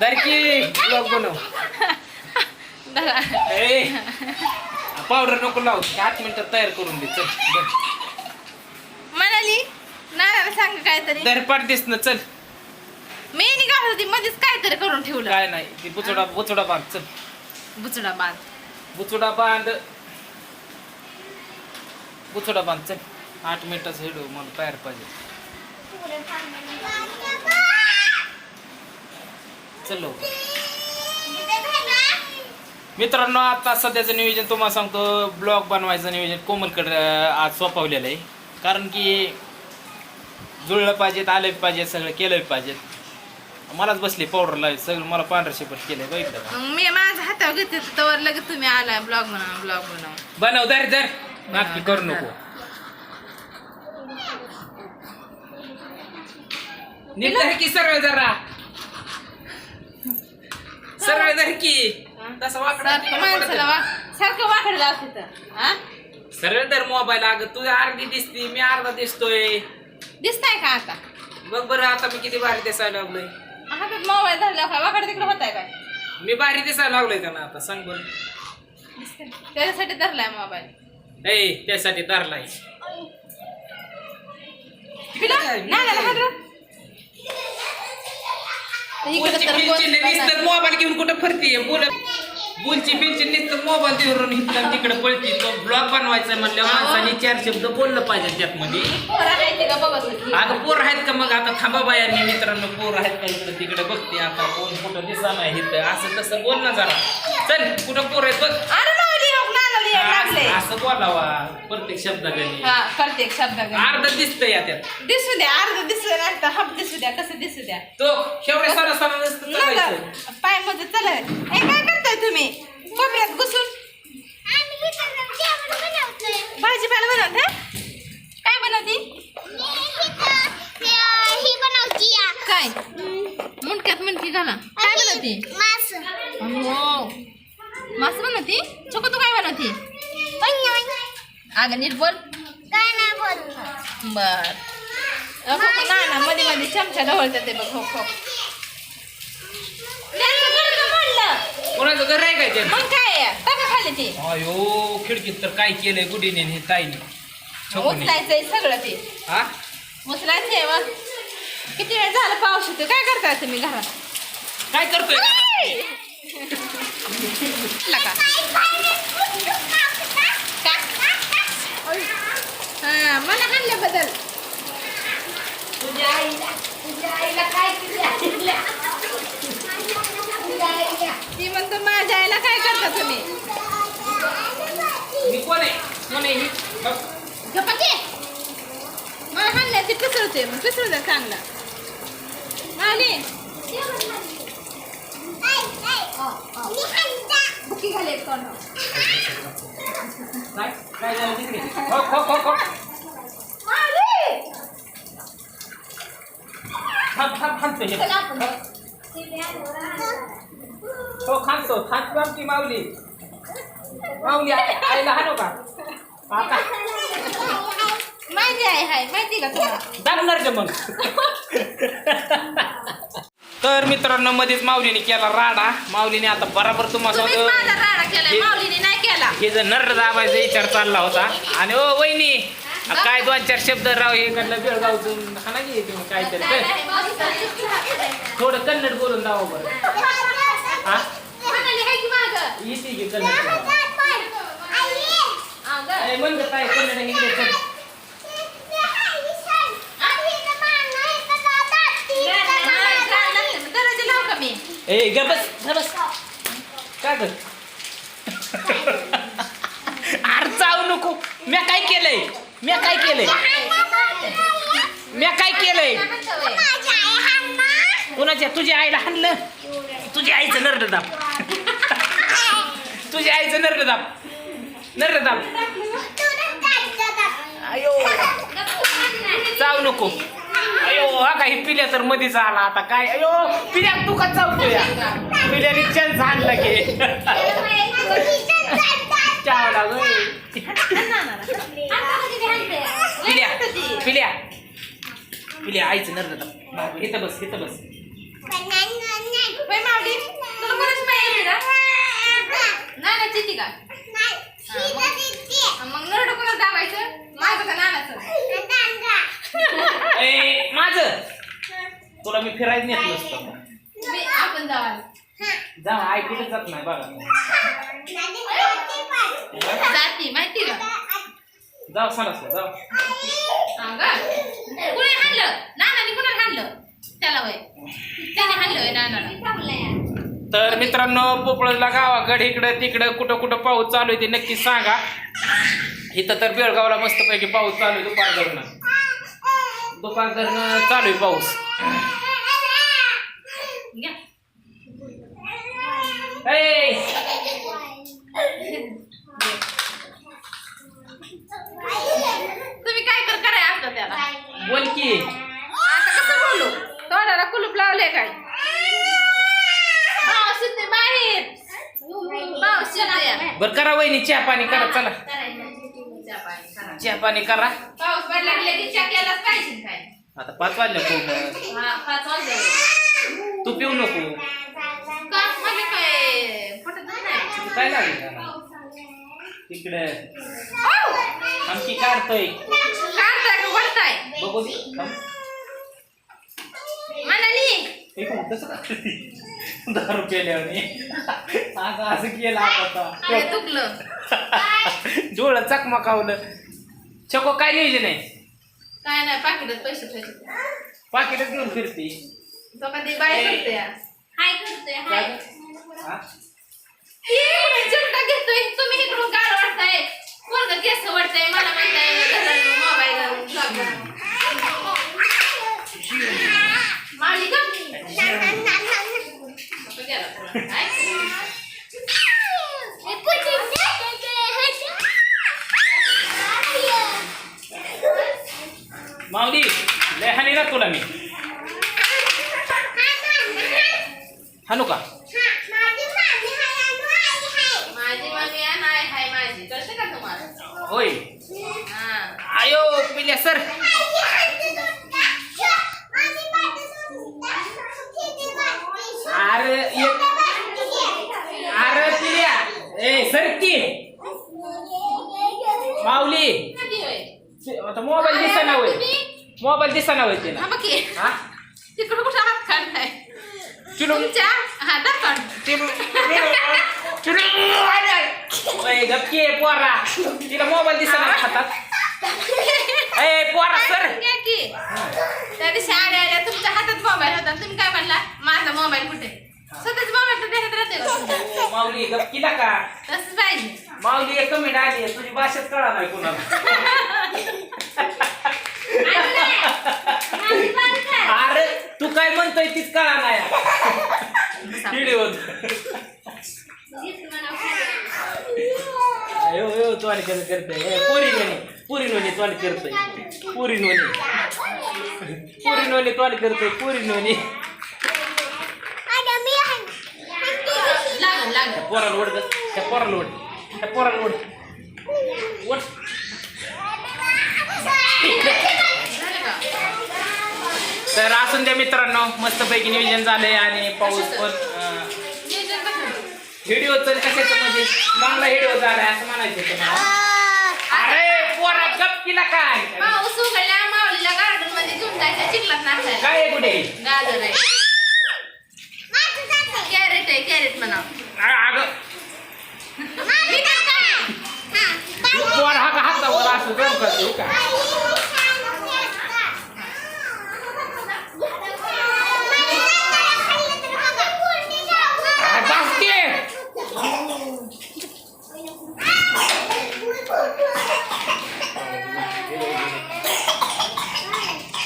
दरकी blog बनव. धरा. ए powder नको लावू. आठ मिनिटात तयार करून दे. चल बस. म्हणाली नानाला सांग काहीतरी. दर पाठ दिस ना चल. मी निघाल होती मध्येच काहीतरी करून ठेवलं. काय नाही ती बुचोडा बुचोडा बांध चल. बुचडा बांध. बुचोडा बांध. बुचोडा बांध चल. आठ मिनिटाचं हेडू मला तयार पाहिजे. चल. मित्रांनो आता सध्याचं नियोजन तुम्हाला सांगतो. ब्लॉग बनवायचं नियोजन कोमलकडे आज सोपवलेलं आहे. कारण की जुळलं पाहिजेत आले पाहिजे सगळं केलं पाहिजेत मलाच बसली पावडर लावायची सगळं मला पांढरं शेपट केलंय बघितलं का? मी माझ्या हातावर घेते तर लगेच तुम्ही आलाय ब्लॉग बनवा ब्लॉग बनवा. बनव दर दर नाटकी करू नको. धर की सरळ जरा. सरळ धर की. तसं वाकडा सारखं माणसाला वा सारखं वाकडं लावते तर हा? सरळ धर मोबाईल अगं तुझ्या अर्धी दिसती मी अर्धा दिसतोय. दिसताय का आता? बघ बरं आता मी किती भारी दिसायला लागलोय. हातात मोबाईल धरला का वाकडं तिकडे होताय काय? मी भारी दिसायला लागलोय का ना आता सांग बरं. दिसतंय. त्याच्यासाठी धरलाय मोबाईल. ए त्यासाठी धरलाय. नानाला हात लाव. नुसतं मोबाईल घेऊन कुठं फिरतीये? बोल. बोलची बिलची नुसतं मोबाईल देऊन इथं तिकडे पळती. तो ब्लॉग बनवायचा म्हणल्या माणसाने चार शब्द बोललं पाहिजे त्यात मध्ये पोरं आहे ते का बघत होती. अगं पोर आहेत का मग? आता थांबा बायांनी मित्रांनो पोर आहेत का तिकडे बघते. आता कोण कुठं दिसा नाही इथं? असं तसं बोल ना जरा. चल कुठं पोर आहेत बघ. हो, यायला लागले. असं बोलावा. प्रत्येक शब्दाकडे हा प्रत्येक शब्द अर्ध दिसतंय या त्यात दिसू द्या अर्ध दिसू द्या नाही तर हाफ दिसू द्या कसं दिसू द्या. तो शेवढ्या सरा सरा नसतं चालायचं नका. पायमध्ये चला. हे काय करताय तुम्ही? कोपऱ्यात घुसून? भाजीपाला बनवत? आहे? काय बनवती? काय? मुंडक्यात मुंडकी घाला. काय बनवती? हो मास बनवती? छोको तू काय बनवती? अगं नीट बोल. बर. अ, हो, ना ना मध्ये मध्ये चमचा ढवळतात ते बघ हो हो त्यांचं गुडघं मोडलं. कोणाचं घर आहे काय ते मग काय? टाका खाली ती. अयो खिडकीत तर काय केलंय गुडीने हे ताईने. छोकूने उचलायचंय सगळं ते. हा? उचलायचंय मग. किती वेळ झालं पाऊस येतो काय करताय तुम्ही घरात? काय करतोय? का हा मला आईला काय ती म्हणतो माझ्या आईला काय करता तुम्ही? मला हाणल्या ते पिसळते मग पिसळू द्या चांगला. माली बुकी घाले एक तोंड. काय काय झालं तिकडे. हो हो हो हो. हे. हो. खांबतो खांबतो आमची माऊली. माऊली आ- आईला हाणू का? आता माहिती आहे हाय. माहिती का तुम्हाला? दाबणार का मग? तर मित्रांनो मध्येच माऊलीने केला राडा. माऊलीने आता बराबर तुम्हाला तुम्हीच माझा राडा केलाय हे- माऊलीने नाही केला. हे जर नर दाबायचा विचार चालला होता. आणि ओ वहिनी काय दोन चार शब्द राव हे कडलं बेळगावचं हा ना की तुम्ही काहीतरी. काय थोडं कन्नड बोलून दावा बरं. हा? येते की कन्नड. अरे म्हणलं काय कन्नड इकडे चल. नाही, काय लागतं? दरवाजा लावू का मी ए ग बस ग बस. काय कर? अरे जाऊ नको. म्या काय केलंय? म्या काय केलंय? म्या काय केलंय? कोणाच्या? तुझ्या आईला हाणलं? तुझ्या आईचं नरड दाब. तुझ्या आईचं नरड दाब. नरड दाब. अयो. जाऊ नको. अयो हा काही पिल्या तर मध्येच आला आता काय? अयो पिल्या तू का चावतो या पिल्याने चल झाडला की चावला गं. पिल्या पिल्या. पिल्या आईचं दाब इथं बस इथं बस. होय मावली तुला कोणाची माहिती येते का नानाची येते का हा, मग नरड कोणाला दाबायचं माझं का नानाचं ए माझं तुला मी फिरायचं नेत नसतं मी आपण जा ऐकूनच जात नाही बघा. जाती माहिती का? जाऊ सांगा जाऊ. हा का? कुणी हाणलं? नानाने कुणाला हाणलं? त्याला वय. त्याने हाणलं वय नानाला. तर मित्रांनो पोपळला गावाकडे इकडं तिकडं कुठं कुठं पाऊस चालू आहे ते नक्की सांगा. इथं तर बेळगावला मस्तपैकी पाऊस चालू आहे दुपार धरणं दुपार धरणं चालू आहे पाऊस घ्या ए तुम्ही काय तर कराय आपलं त्याला. बोल की. आता कसं बोलू? तोंडाला कुलूप लावले काय? पाऊस येते बाहेर. बर करा वहिनी चहा पाणी करा चला. चहा पाणी करा. पाऊस पडला की लगेच चहा केलाच पाहिजे काय? आता पाच खूप. हा पाच वाजले. तू पिऊ नको का मला काय पटत नाही काय लागेल तिकडे. आमची काढतोय. काढताय का? बघू दे. म्हणाली हे काय तसं का? दारू केल्याने असं असं केलं आता. चकमकावलं चको काय नियोजन आहे काय नाही पाकिटात पैसे पैसे पाकिटच घेऊन फिरते. तो कधी बाय करते हाय करते हाय हा? चिमटा घेतोय तुम्ही इकडून गाड वाटताय पोरग केस वाटतंय मला म्हणताय मोबाईल मालिक माऊली लय हानी ना तुला मी. हानू का हाय माझी. कळते का तुम्हाला? होय. आयो पिल्या सर अरे एक अरे पिल्या ए सर की माऊली कधी होय? आता मोबाईल दिसाना होय? मोबाईल दिसाना होय तिला. हा बघ की. हा? तिकडं कुठं हात तुमच्या अरे गपकी पोरा. तिला मोबाईल दिसाना हातात. ए पोरा सर. घ्या की. त्या दिवशी आल्या आल्या तुमच्या हातात मोबाईल होता. तुम्ही काय म्हणला? माझा मोबाईल कुठे? स्वतःच मोबाईल तर देण्यात राहते? ओ, माऊली गपकीला का तसंच पाहिजे. माऊली एक कमेंट आली. आहे, तुझी भाषेत कळा नाही कुणाला अरे तू काय म्हणतोय तीच कळा नाही व्हिडिओ अयो अयो तू आणि कसं करतोय पोरी नोनी पुरी नोनी करतोय. पुरी नोनी. पुरी नोनी करतोय पुरी नोनी. त्या पोराला ओढ गं. त्या पोराला ओढ त्या पोराला ओढ. ओढ. झालं का? तर असून द्या मित्रांनो मस्तपैकी नियोजन झालंय आणि पाऊस पण व्हिडिओ तर कशाचं म्हणजे चांगला व्हिडिओ झालाय असं म्हणायचं अरे पोरा गप्पीला काय? पाऊस उघडल्या गार्डनमध्ये घेऊन जायचं चिखलात काय कुठे? कॅरेट म्हणा अगं. पोर हा हातावर असं का?